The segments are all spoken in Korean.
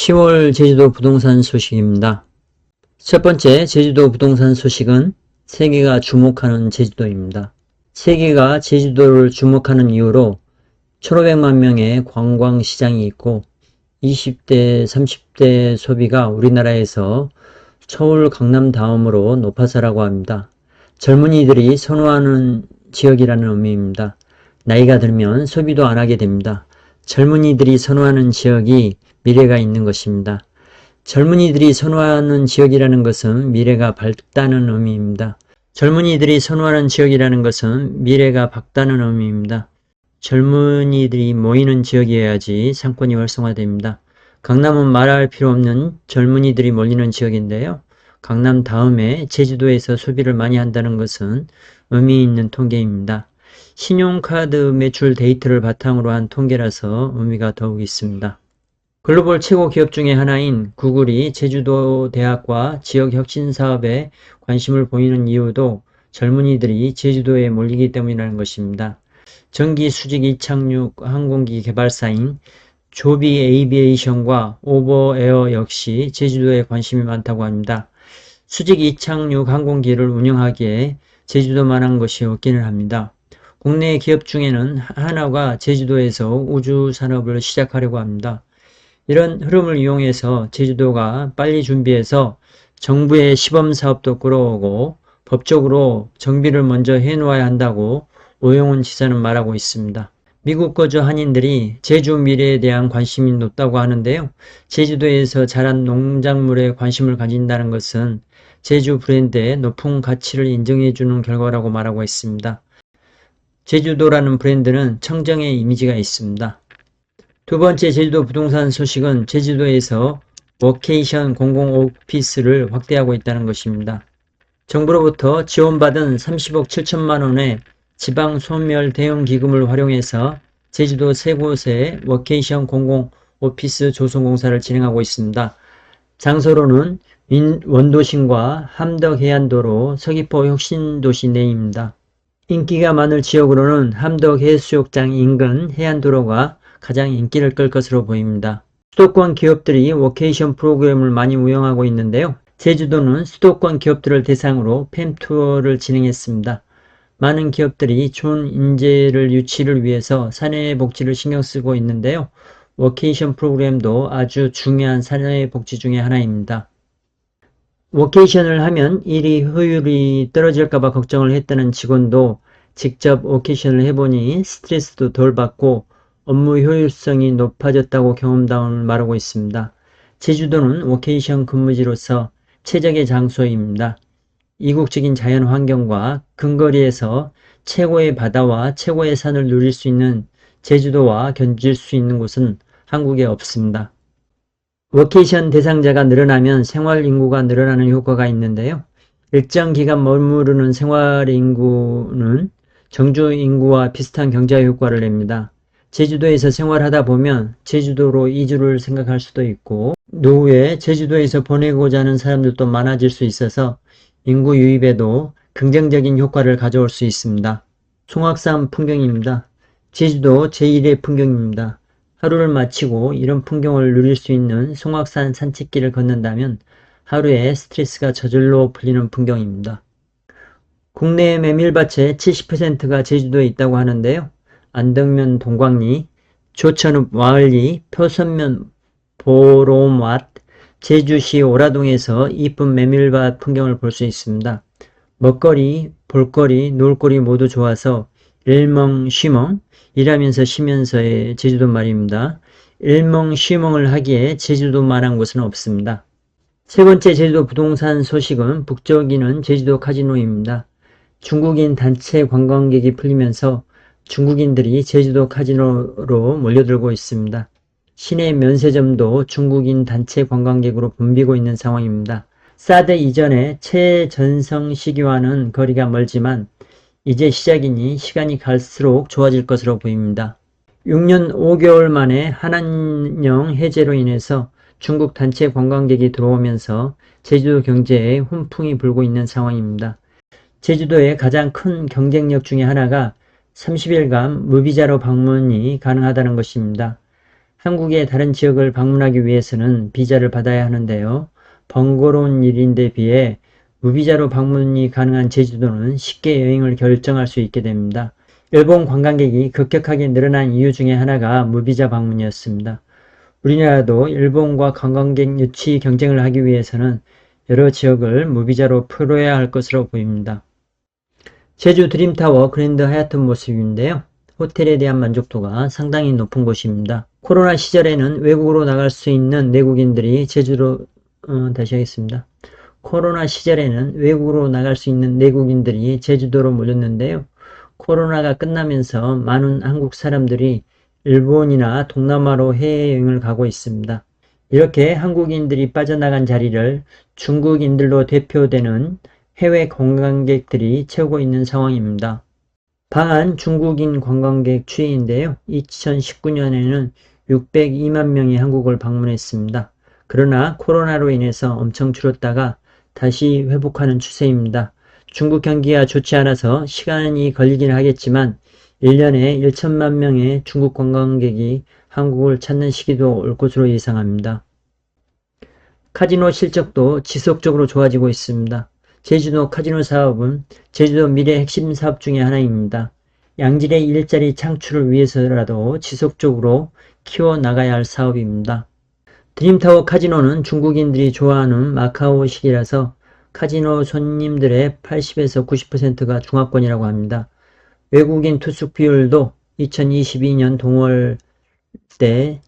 10월 제주도 부동산 소식입니다. 첫 번째 제주도 부동산 소식은 세계가 주목하는 제주도입니다. 세계가 제주도를 주목하는 이유로 1500만 명의 관광 시장이 있고 20대, 30대 소비가 우리나라에서 서울, 강남 다음으로 높아서라고 합니다. 젊은이들이 선호하는 지역이라는 의미입니다. 나이가 들면 소비도 안 하게 됩니다. 젊은이들이 선호하는 지역이 미래가 있는 것입니다. 젊은이들이 선호하는 지역이라는 것은 미래가 밝다는 의미입니다. 젊은이들이 선호하는 지역이라는 것은 미래가 밝다는 의미입니다. 젊은이들이 모이는 지역이어야지 상권이 활성화됩니다. 강남은 말할 필요 없는 젊은이들이 몰리는 지역인데요. 강남 다음에 제주도에서 소비를 많이 한다는 것은 의미 있는 통계입니다. 신용카드 매출 데이터를 바탕으로 한 통계라서 의미가 더욱 있습니다. 글로벌 최고 기업 중의 하나인 구글이 제주도 대학과 지역 혁신 사업에 관심을 보이는 이유도 젊은이들이 제주도에 몰리기 때문이라는 것입니다. 전기 수직 이착륙 항공기 개발사인 조비 에이비에이션과 오버에어 역시 제주도에 관심이 많다고 합니다. 수직 이착륙 항공기를 운영하기에 제주도만한 것이 없기는 합니다. 국내 기업 중에는 하나가 제주도에서 우주 산업을 시작하려고 합니다. 이런 흐름을 이용해서 제주도가 빨리 준비해서 정부의 시범 사업도 끌어오고 법적으로 정비를 먼저 해놓아야 한다고 오영훈 지사는 말하고 있습니다. 미국 거주 한인들이 제주 미래에 대한 관심이 높다고 하는데요. 제주도에서 자란 농작물에 관심을 가진다는 것은 제주 브랜드의 높은 가치를 인정해주는 결과라고 말하고 있습니다. 제주도라는 브랜드는 청정의 이미지가 있습니다. 두 번째 제주도 부동산 소식은 제주도에서 워케이션 공공 오피스를 확대하고 있다는 것입니다. 정부로부터 지원받은 30억 7천만 원의 지방 소멸 대응 기금을 활용해서 제주도 세 곳에 워케이션 공공 오피스 조성 공사를 진행하고 있습니다. 장소로는 원도심과 함덕해안도로 서귀포 혁신도시 내입니다. 인기가 많을 지역으로는 함덕 해수욕장 인근 해안도로가 가장 인기를 끌 것으로 보입니다. 수도권 기업들이 워케이션 프로그램을 많이 운영하고 있는데요. 제주도는 수도권 기업들을 대상으로 팸 투어를 진행했습니다. 많은 기업들이 좋은 인재를 유치를 위해서 사내 복지를 신경 쓰고 있는데요. 워케이션 프로그램도 아주 중요한 사내 복지 중의 하나입니다. 워케이션을 하면 일이 효율이 떨어질까봐 걱정을 했다는 직원도 직접 워케이션을 해보니 스트레스도 덜 받고 업무 효율성이 높아졌다고 경험담을 말하고 있습니다. 제주도는 워케이션 근무지로서 최적의 장소입니다. 이국적인 자연 환경과 근거리에서 최고의 바다와 최고의 산을 누릴 수 있는 제주도와 견질 수 있는 곳은 한국에 없습니다. 워케이션 대상자가 늘어나면 생활 인구가 늘어나는 효과가 있는데요. 일정 기간 머무르는 생활 인구는 정주 인구와 비슷한 경제 효과를 냅니다. 제주도에서 생활하다 보면 제주도로 이주를 생각할 수도 있고 노후에 제주도에서 보내고자 하는 사람들도 많아질 수 있어서 인구 유입에도 긍정적인 효과를 가져올 수 있습니다. 송악산 풍경입니다. 제주도 제1의 풍경입니다. 하루를 마치고 이런 풍경을 누릴 수 있는 송악산 산책길을 걷는다면 하루에 스트레스가 저절로 풀리는 풍경입니다. 국내 메밀밭의 70%가 제주도에 있다고 하는데요. 안덕면 동광리, 조천읍 와을리, 표선면 보롬왓, 제주시 오라동에서 이쁜 메밀밭 풍경을 볼 수 있습니다. 먹거리, 볼거리, 놀거리 모두 좋아서 일멍 쉬멍, 일하면서 쉬면서의 제주도 말입니다. 일멍쉬멍을 하기에 제주도만한 곳은 없습니다. 세 번째 제주도 부동산 소식은 북적이는 제주도 카지노입니다. 중국인 단체 관광객이 풀리면서 중국인들이 제주도 카지노로 몰려들고 있습니다. 시내 면세점도 중국인 단체 관광객으로 붐비고 있는 상황입니다. 사드 이전에 최전성 시기와는 거리가 멀지만 이제 시작이니 시간이 갈수록 좋아질 것으로 보입니다. 6년 5개월 만에 한한령 해제로 인해서 중국 단체 관광객이 들어오면서 제주도 경제에 훈풍이 불고 있는 상황입니다. 제주도의 가장 큰 경쟁력 중의 하나가 30일간 무비자로 방문이 가능하다는 것입니다. 한국의 다른 지역을 방문하기 위해서는 비자를 받아야 하는데요. 번거로운 일인데 비해 무비자로 방문이 가능한 제주도는 쉽게 여행을 결정할 수 있게 됩니다. 일본 관광객이 급격하게 늘어난 이유 중에 하나가 무비자 방문이었습니다. 우리나라도 일본과 관광객 유치 경쟁을 하기 위해서는 여러 지역을 무비자로 풀어야 할 것으로 보입니다. 제주 드림타워 그랜드 하얏트 모습인데요. 호텔에 대한 만족도가 상당히 높은 곳입니다. 코로나 시절에는 외국으로 나갈 수 있는 내국인들이 제주로 어, 다시 하겠습니다. 코로나 시절에는 외국으로 나갈 수 있는 내국인들이 제주도로 몰렸는데요. 코로나가 끝나면서 많은 한국 사람들이 일본이나 동남아로 해외여행을 가고 있습니다. 이렇게 한국인들이 빠져나간 자리를 중국인들로 대표되는 해외 관광객들이 채우고 있는 상황입니다. 방한 중국인 관광객 추이인데요. 2019년에는 602만 명이 한국을 방문했습니다. 그러나 코로나로 인해서 엄청 줄었다가 다시 회복하는 추세입니다. 중국 경기가 좋지 않아서 시간이 걸리긴 하겠지만 1년에 1천만 명의 중국 관광객이 한국을 찾는 시기도 올 것으로 예상합니다. 카지노 실적도 지속적으로 좋아지고 있습니다. 제주도 카지노 사업은 제주도 미래 핵심 사업 중의 하나입니다. 양질의 일자리 창출을 위해서라도 지속적으로 키워나가야 할 사업입니다. 드림타워 카지노는 중국인들이 좋아하는 마카오식이라서 카지노 손님들의 80에서 90%가 중화권이라고 합니다. 외국인 투숙 비율도 2022년 동월 때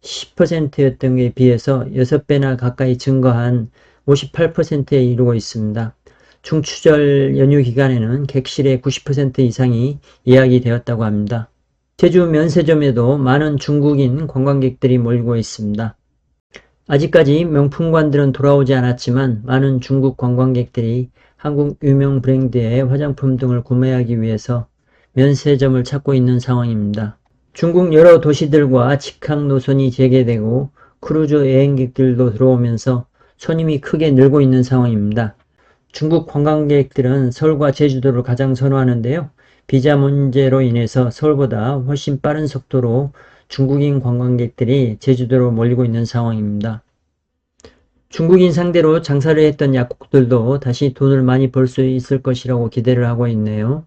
10%였던 게 비해서 6배나 가까이 증가한 58%에 이르고 있습니다. 중추절 연휴 기간에는 객실의 90% 이상이 예약이 되었다고 합니다. 제주 면세점에도 많은 중국인 관광객들이 몰리고 있습니다. 아직까지 명품관들은 돌아오지 않았지만 많은 중국 관광객들이 한국 유명 브랜드의 화장품 등을 구매하기 위해서 면세점을 찾고 있는 상황입니다. 중국 여러 도시들과 직항 노선이 재개되고 크루즈 여행객들도 들어오면서 손님이 크게 늘고 있는 상황입니다. 중국 관광객들은 서울과 제주도를 가장 선호하는데요. 비자 문제로 인해서 서울보다 훨씬 빠른 속도로 중국인 관광객들이 제주도로 몰리고 있는 상황입니다. 중국인 상대로 장사를 했던 약국들도 다시 돈을 많이 벌 수 있을 것이라고 기대를 하고 있네요.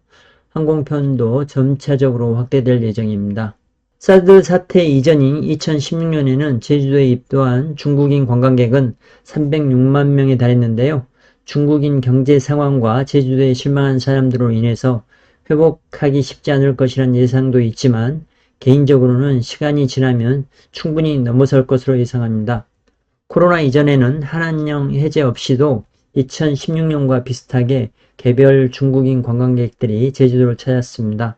항공편도 점차적으로 확대될 예정입니다. 사드 사태 이전인 2016년에는 제주도에 입도한 중국인 관광객은 306만 명에 달했는데요. 중국인 경제 상황과 제주도에 실망한 사람들로 인해서 회복하기 쉽지 않을 것이란 예상도 있지만 개인적으로는 시간이 지나면 충분히 넘어설 것으로 예상합니다. 코로나 이전에는 한한령 해제 없이도 2016년과 비슷하게 개별 중국인 관광객들이 제주도를 찾았습니다.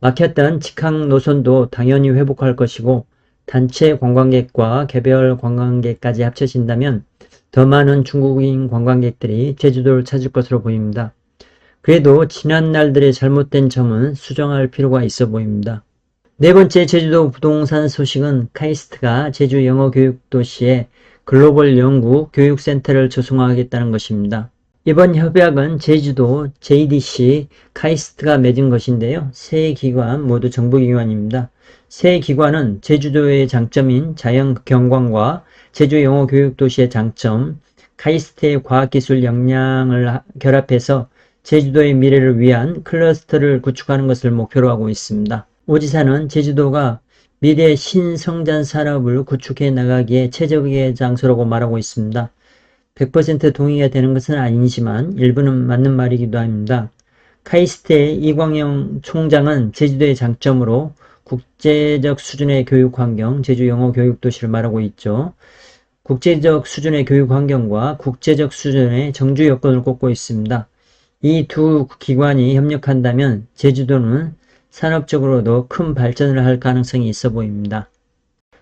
막혔던 직항 노선도 당연히 회복할 것이고 단체 관광객과 개별 관광객까지 합쳐진다면 더 많은 중국인 관광객들이 제주도를 찾을 것으로 보입니다. 그래도 지난 날들의 잘못된 점은 수정할 필요가 있어 보입니다. 네 번째 제주도 부동산 소식은 카이스트가 제주 영어 교육 도시에 글로벌 연구 교육센터를 조성하겠다는 것입니다. 이번 협약은 제주도, JDC, 카이스트가 맺은 것인데요. 세 기관 모두 정부기관입니다. 세 기관은 제주도의 장점인 자연 경관과 제주 영어 교육 도시의 장점, 카이스트의 과학기술 역량을 결합해서 제주도의 미래를 위한 클러스터를 구축하는 것을 목표로 하고 있습니다. 오지사는 제주도가 미래 신성장 산업을 구축해 나가기에 최적의 장소라고 말하고 있습니다. 100% 동의가 되는 것은 아니지만 일부는 맞는 말이기도 합니다. 카이스트의 이광영 총장은 제주도의 장점으로 국제적 수준의 교육 환경, 제주 영어 교육 도시를 말하고 있죠. 국제적 수준의 교육 환경과 국제적 수준의 정주 여건을 꼽고 있습니다. 이 두 기관이 협력한다면 제주도는 산업적으로도 큰 발전을 할 가능성이 있어 보입니다.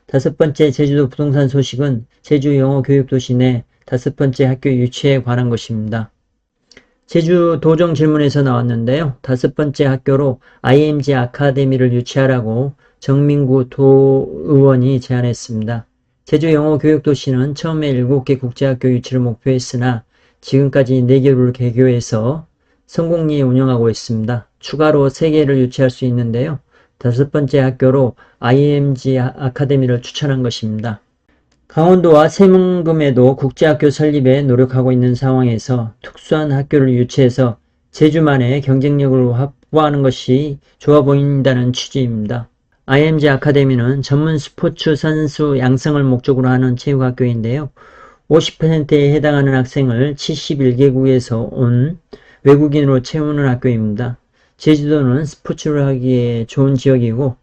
다섯 번째 제주도 부동산 소식은 제주 영어 교육 도시 내 다섯 번째 학교 유치에 관한 것입니다. 제주 도정 질문에서 나왔는데요. 다섯 번째 학교로 IMG 아카데미를 유치하라고 정민구 도 의원이 제안했습니다. 제주 영어 교육 도시는 처음에 7개 국제학교 유치를 목표했으나 지금까지 4개를 개교해서 성공리에 운영하고 있습니다. 추가로 3개를 유치할 수 있는데요. 다섯 번째 학교로 IMG 아- 아카데미를 추천한 것입니다. 강원도와 세문금에도 국제학교 설립에 노력하고 있는 상황에서 특수한 학교를 유치해서 제주만의 경쟁력을 확보하는 것이 좋아 보인다는 취지입니다. IMG 아카데미는 전문 스포츠 선수 양성을 목적으로 하는 체육학교인데요. 50%에 해당하는 학생을 71개국에서 온 외국인으로 채우는 학교입니다. 제주도는 스포츠를 하기에 좋은 지역이고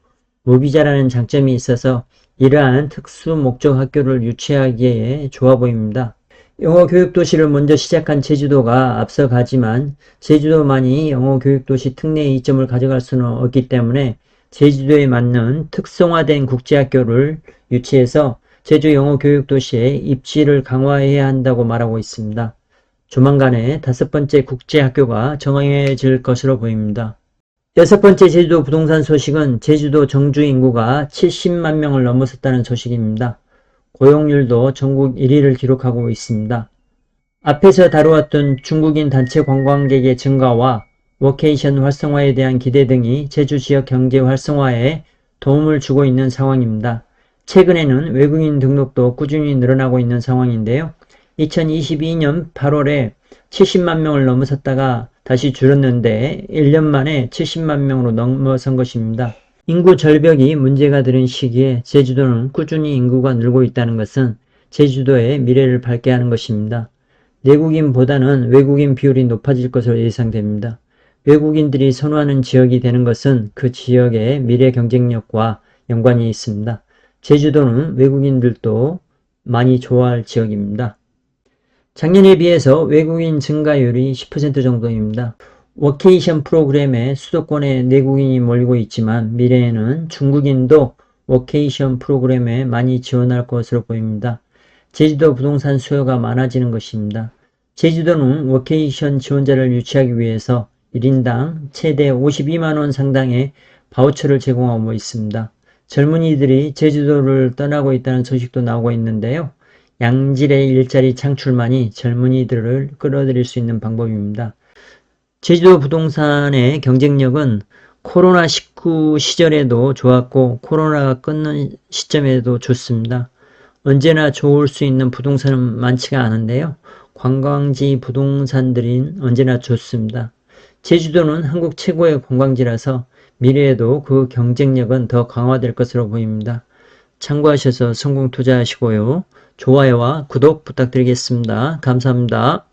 무비자라는 장점이 있어서 이러한 특수 목적 학교를 유치하기에 좋아 보입니다. 영어 교육 도시를 먼저 시작한 제주도가 앞서가지만 제주도만이 영어 교육 도시 특례의 이점을 가져갈 수는 없기 때문에 제주도에 맞는 특성화된 국제학교를 유치해서 제주 영어 교육 도시의 입지를 강화해야 한다고 말하고 있습니다. 조만간에 다섯 번째 국제학교가 정해질 것으로 보입니다. 여섯 번째 제주도 부동산 소식은 제주도 정주 인구가 70만 명을 넘어섰다는 소식입니다. 고용률도 전국 1위를 기록하고 있습니다. 앞에서 다루었던 중국인 단체 관광객의 증가와 워케이션 활성화에 대한 기대 등이 제주 지역 경제 활성화에 도움을 주고 있는 상황입니다. 최근에는 외국인 등록도 꾸준히 늘어나고 있는 상황인데요. 2022년 8월에 70만 명을 넘어섰다가 다시 줄었는데 1년 만에 70만 명으로 넘어선 것입니다. 인구 절벽이 문제가 되는 시기에 제주도는 꾸준히 인구가 늘고 있다는 것은 제주도의 미래를 밝게 하는 것입니다. 내국인보다는 외국인 비율이 높아질 것으로 예상됩니다. 외국인들이 선호하는 지역이 되는 것은 그 지역의 미래 경쟁력과 연관이 있습니다. 제주도는 외국인들도 많이 좋아할 지역입니다. 작년에 비해서 외국인 증가율이 10% 정도입니다. 워케이션 프로그램에 수도권에 내국인이 몰리고 있지만 미래에는 중국인도 워케이션 프로그램에 많이 지원할 것으로 보입니다. 제주도 부동산 수요가 많아지는 것입니다. 제주도는 워케이션 지원자를 유치하기 위해서 1인당 최대 52만원 상당의 바우처를 제공하고 있습니다. 젊은이들이 제주도를 떠나고 있다는 소식도 나오고 있는데요. 양질의 일자리 창출만이 젊은이들을 끌어들일 수 있는 방법입니다. 제주도 부동산의 경쟁력은 코로나19 시절에도 좋았고 코로나가 끊는 시점에도 좋습니다. 언제나 좋을 수 있는 부동산은 많지가 않은데요. 관광지 부동산들인 언제나 좋습니다. 제주도는 한국 최고의 관광지라서 미래에도 그 경쟁력은 더 강화될 것으로 보입니다. 참고하셔서 성공 투자하시고요. 좋아요와 구독 부탁드리겠습니다. 감사합니다.